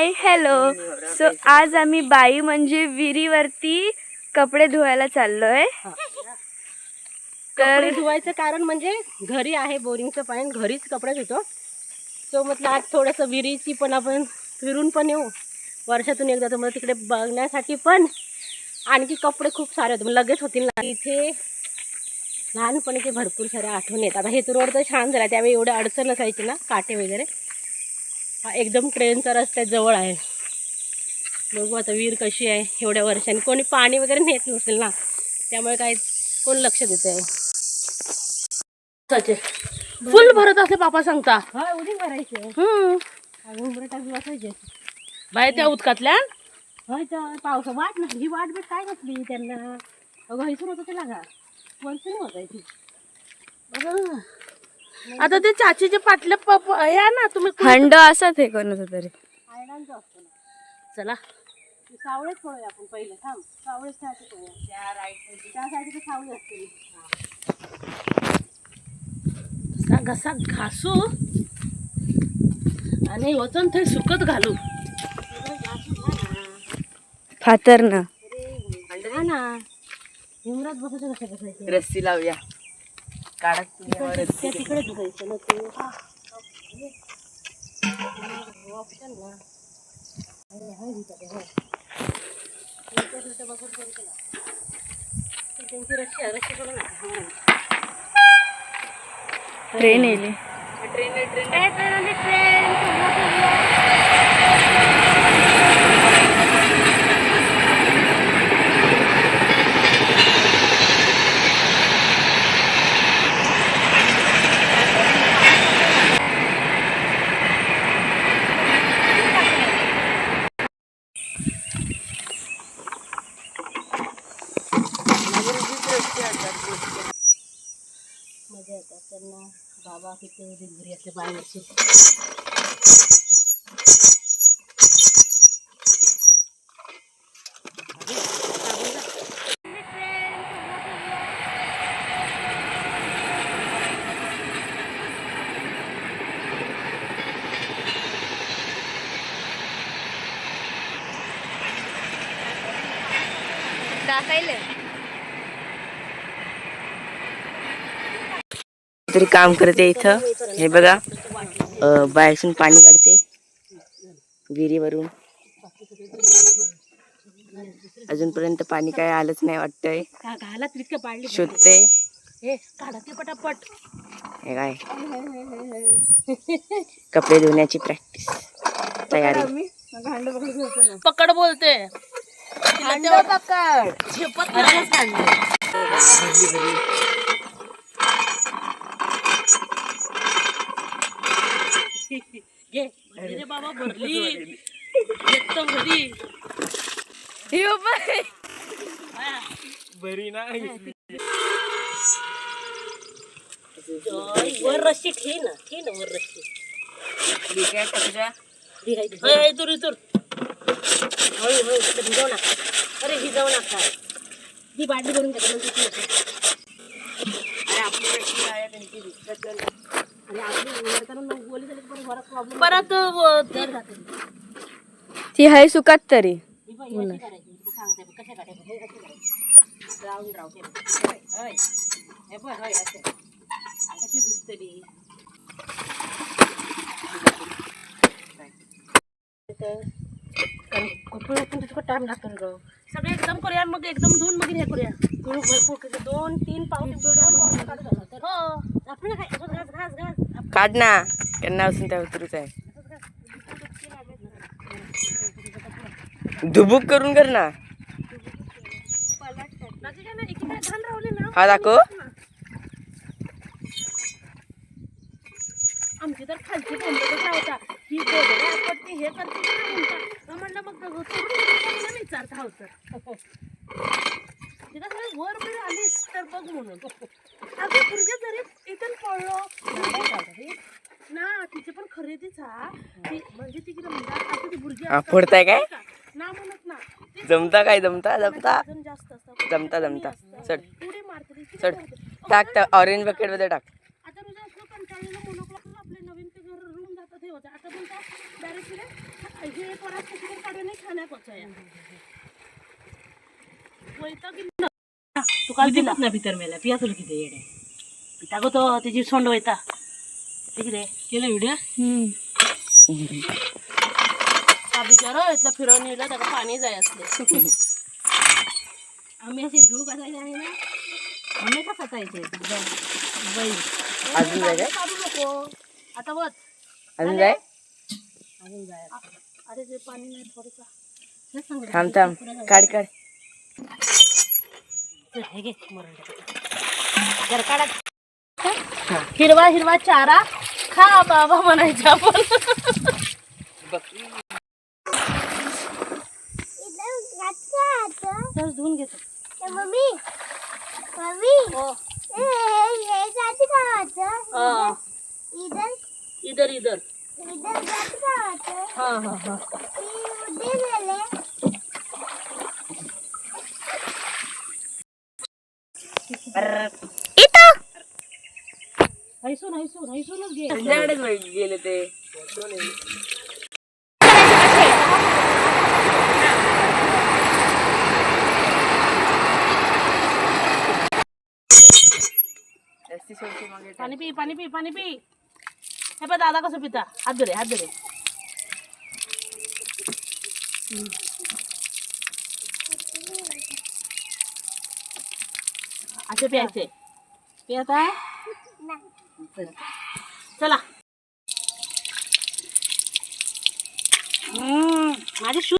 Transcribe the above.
Hi hello so आज आम्ही बाई म्हणजे विहिरीवरती कपडे धुवायला चाललोय. तर कपडे धुवायचं कारण म्हणजे घरी आहे बोरिंगचं पाणी घरीच कपडे धुतो. सो म्हटलं आज थोडंसं विहिरीची पण आपण फिरून पण येऊ. वर्षातून एकदा तर मला तिकडे बघण्यासाठी पण आणखी कपडे खूप सारे होते लगेच होतील ना. इथे लहानपणीचे भरपूर सारे आठवण येतात. आता हे तर रोड तर छान झाला. त्यावेळी एवढं अडचण नसायची ना काटे वगैरे. हा एकदम ट्रेनचा रस्ता जवळ आहे. बघू आता विहीर कशी आहे एवढ्या वर्षांनी. कोणी पाणी वगैरे नेत नसेल ना त्यामुळे काय कोण लक्ष देत आहे? फुल भरत असे पापा सांगता. उडी भरायचे बाहेर त्या उदकातल्या? होय तर पावसा वाट ना ही वाट बीट काय घातली त्यांना? अगं हैसून होतं ते लागा. वर्षाने होतायची आता ते चाचीचे पाटले आहे ना तुम्ही हंड असत हे कोणाचं तरी. आयडांचं असतं ना. चला. सावळेच पळूया आपण पहिले थांब. सावळेच खेळायचे पळूया त्या राईट त्या साईडचे सावळे असते घसा घसा घासू आणि वचन ते सुकत घालू. फातर ना. हा ना. हिमरात बसायचं बसायचं? रस्सी लावूया. काढा तिकडे- त्या तिकडे बसायचं ना ते ऑप्शन ना अरे, हाय इथं ते, हाय. इथं- इथं बसून करू ना. ते त्यांची रस्सी आहे, रस्सी करू नका. ट्रेन येली ट्रेन ट्रेन ट्रेन ट्रेन मजा येतात त्यांना बाबा किती उदित घरी असले बाहेरचे टाकायला तरी काम करते इथं. हे बघा अं, बाहेरसून पाणी काढते विहिरीवरून. अजूनपर्यंत पाणी काय आलंच नाही वाटतंय. का घाला तितकं पाडली शोधते. हे हे काय? कपडे धुण्याची प्रॅक्टिस. तयारी. पकड बोलते. झेपत घे. भरली. रे बाबा. भरली एकदम भरली जय, वर रस्सी ठे ना. ठे ना वर रस्सी. दी आहे, दी. होय, होय, इथून हळू हळू तिथे भिजवू नका अरे भिजवू नका ही बाटली भरून ती होते. आणि आपली वरताना मग बोली झाली की परत ती हाय सुकात तरी टाइम लागतो. सगळे एकदम करूया मग एकदम धुवून मग हे करूया. भरपूर दोन तीन पाऊस हो आपण घास घास घास. काढ ना. त्यांना असून त्या उतरूच आहे. धुबूक करून कर ना. हा दाखव आमची तर खालची बोंबलतच राहता ही गोदड्या आपटते हे करते म्हणता म्हणलं मग कोणाला विचारता हो तर? तिला सगळं वर बिर आलीस तर बघ म्हणून. अगं पुरगे जरी इथून रे? ना तिची पण खरेदीच हा. म्हणजे तिकडे म्हणतात आता ती बुरगी असतात. फोडताय काय? ना म्हणत ना. जमता काय जमता जमता जास्त जमता जमता. चढ उडी मारते चढ. टाक ऑरेंज बकेटमध्ये टाक आता म्हणजे असं कंटाळलेलं मोनोक्लॉक आपले नवीन ते घर रूम ना. तू काल दिलास ना भितर मेला? पिया तुला किती येडे? पिता गो तो त्याची सोंड वैता तिकडे. केलं व्हिडिओ हा बिचारा इथला फिरवून नेला त्याला पाणी जाय असले. आम्ही ना? काढू नको. आता वत अजून जाय? अजून जाय अरे ते पाणी नाही थोडंसं. सांग रे. थांब थांब. काढ काढ. चल, हे घे मरण जर काढा. हिरवा हिरवा चारा. खा बाबा म्हणायचं आपण तर धुवून घेतो मम्मी मम्मी हो हे जाती गावाचं हा. इधर इधर इधर। इधर जाती गावाचं हा हा हा। उद्या झाले हैसून हैसून हैसूनच घे तुझ्याकडेच गेले ते जास्ती सोडते मग हे पाणी पी पाणी पी पाणी पी। हे पण दादा कसं पिता हात धरे हात धरे असे प्यायचे पे आता